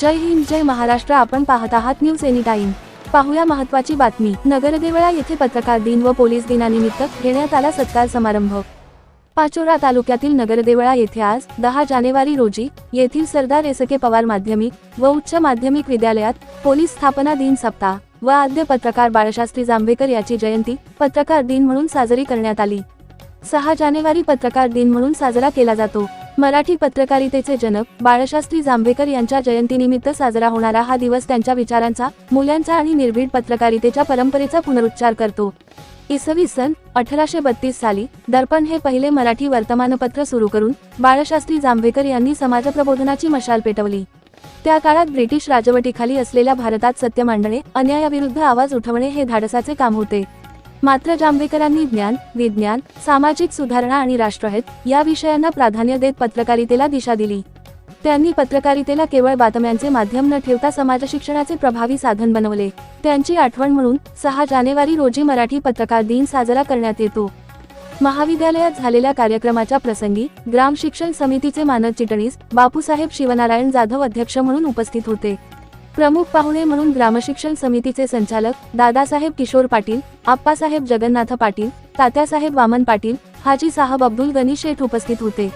जय हिंद जय महाराष्ट्र. आपण पाहत आहात न्यूज एनी टाइम पाहूया महत्वाची बातमी. नगरदेवळा येथे पत्रकार दिन व पोलीस दिनानिमित्त घेण्यात आला सत्कार समारंभ. पाचोरा तालुक्यातील नगरदेवळा येथे आज दहा जानेवारी रोजी येथील सरदार एस के पवार माध्यमिक व उच्च माध्यमिक विद्यालयात पोलीस स्थापना दिन सप्ताह व आद्य पत्रकार बाळशास्त्री जांभेकर याची जयंती पत्रकार दिन म्हणून साजरी करण्यात आली. सहा जानेवारी पत्रकार दिन म्हणून साजरा केला जातो. मराठी पत्रकारितेचे जनक बाळशास्त्री जांभेकर यांच्या जयंतीनिमित्त साजरा होणारा हा दिवस त्यांच्या विचारांचा मूल्यांचा आणि निर्भीड पत्रकारितेच्या परंपरेचा पुनरुच्चार करतो. इसवी सन अठराशे बत्तीस साली दर्पण हे पहिले मराठी वर्तमानपत्र सुरू करून बाळशास्त्री जांभेकर यांनी समाजप्रबोधनाची मशाल पेटवली. त्या काळात ब्रिटिश राजवटीखाली असलेल्या भारतात सत्य मांडणे अन्यायाविरुद्ध आवाज उठवणे हे धाडसाचे काम होते. मात्र जांभेकरांनी ज्ञान विज्ञान सामाजिक सुधारणा आणि राष्ट्रहित या विषयांना प्राधान्य देत पत्रकारितेला दिशा दिली. त्यांनी पत्रकारितेला केवळ बातम्यांचे माध्यम न ठेवता समाज शिक्षणाचे प्रभावी साधन बनवले. त्यांची आठवण म्हणून सहा जानेवारी रोजी मराठी पत्रकार दिन साजरा करण्यात येतो. महाविद्यालयात झालेल्या कार्यक्रमाच्या प्रसंगी ग्राम शिक्षण समितीचे मानद चिटणीस बापूसाहेब शिवनारायण जाधव अध्यक्ष म्हणून उपस्थित होते. प्रमुख पाहुणे म्हणून ग्रामशिक्षण समितीचे संचालक दादासाहेब किशोर पाटील आप्पासाहेब जगन्नाथ पाटील तात्यासाहेब वामन पाटील हाजी साहब अब्दुल गनी शेठ उपस्थित होते.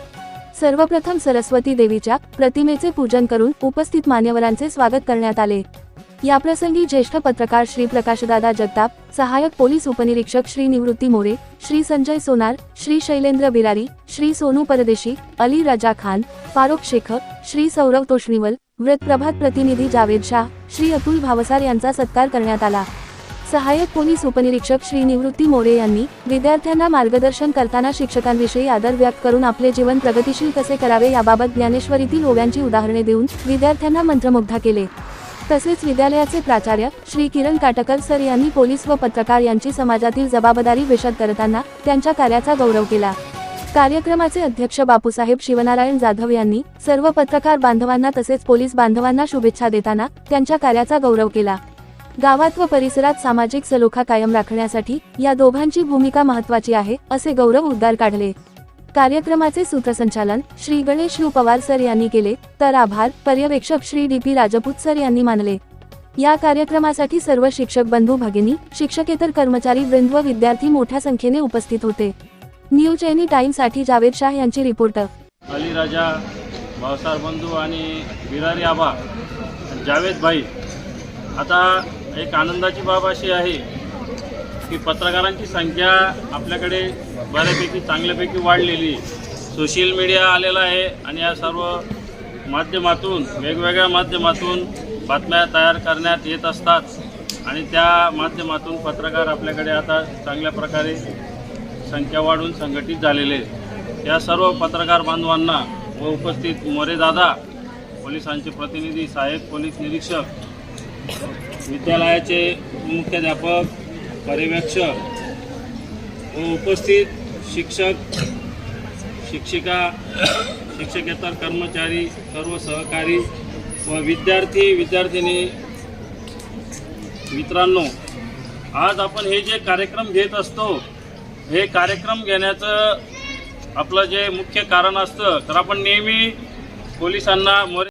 सर्वप्रथम सरस्वती देवीच्या प्रतिमेचे पूजन करून उपस्थित मान्यवरांचे स्वागत करण्यात आले. याप्रसंगी ज्येष्ठ पत्रकार श्री प्रकाशदादा जगताप सहाय्यक पोलीस उपनिरीक्षक श्री निवृत्ती मोरे श्री संजय सोनार श्री शैलेंद्र बिरारी श्री सोनू परदेशी अली रजा खान फारुख शेख श्री सौरव तोष्णीवल व्रतप्रभात प्रतिनिधी जावेद शाह श्री अतुल भावसार यांचा सत्कार करण्यात आला. सहाय्यक पोलीस उपनिरीक्षक श्री निवृत्ती मोरे यांनी विद्यार्थ्यांना मार्गदर्शन करताना शिक्षकांविषयी आदर व्यक्त करून आपले जीवन प्रगतिशील कसे करावे याबाबत ज्ञानेश्वरीतील ओव्यांची उदाहरणे देऊन विद्यार्थ्यांना मंत्रमुग्ध केले. तसेच विद्यालयाचे प्राचार्य श्री किरण काटकर सर यांनी पोलीस व पत्रकार यांची समाजातील जबाबदारी विशद करताना त्यांच्या कार्याचा गौरव केला. कार्यक्रमाचे अध्यक्ष बापूसाहेब शिवनारायण जाधव यांनी सर्व पत्रकार बांधवांना तसेच पोलीस बांधवांना शुभेच्छा देताना त्यांच्या कार्याचा गौरव केला. गावात व परिसरात सामाजिक सलोखा कायम राखण्यासाठी या दोघांची भूमिका महत्वाची आहे असे गौरव उद्गार काढले. कार्यक्रमाचे सूत्रसंचालन श्री गणेश यू पवार सर यांनी केले तर आभार पर्यवेक्षक Shri D P Rajput sir यांनी मानले. या कार्यक्रमासाठी सर्व शिक्षक बंधू भगिनी शिक्षकेतर कर्मचारी वृंद व विद्यार्थी मोठ्या संख्येने उपस्थित होते. न्यूज एनी टाइमसाठी जावेद शाह यांची रिपोर्ट. अली राजा भावसार बंधू आणि बिरारी आबा जावेद भाई. आता एक आनंदाची बाब अशी आहे की पत्रकारांची संख्या आपल्याकडे बऱ्यापैकी चांगल्यापैकी वाढलेली आहे. सोशल मीडिया आलेला आहे आणि या सर्व माध्यमातून वेगवेगळ्या माध्यमातून बातम्या तयार करण्यात येत असतात. आणि त्या माध्यमातून पत्रकार आपल्याकडे आता चांगल्या प्रकारे संख्या वाढून संघटित झालेले आहेत. या सर्व पत्रकार बांधवांना व उपस्थित मोरेदादा पोलिसांचे प्रतिनिधी सहाय्यक पोलीस निरीक्षक विद्यालयाचे मुख्याध्यापक पर्यवेक्षक व उपस्थित शिक्षक शिक्षिका शिक्षकेतर कर्मचारी सर्व सहकारी व विद्यार्थी विद्यार्थिनी मित्रांनो आज आपण हे जे कार्यक्रम घेत असतो हे कार्यक्रम घेण्याचं आपलं जे मुख्य कारण असतं तर आपण नेहमी पोलिसांना मोरे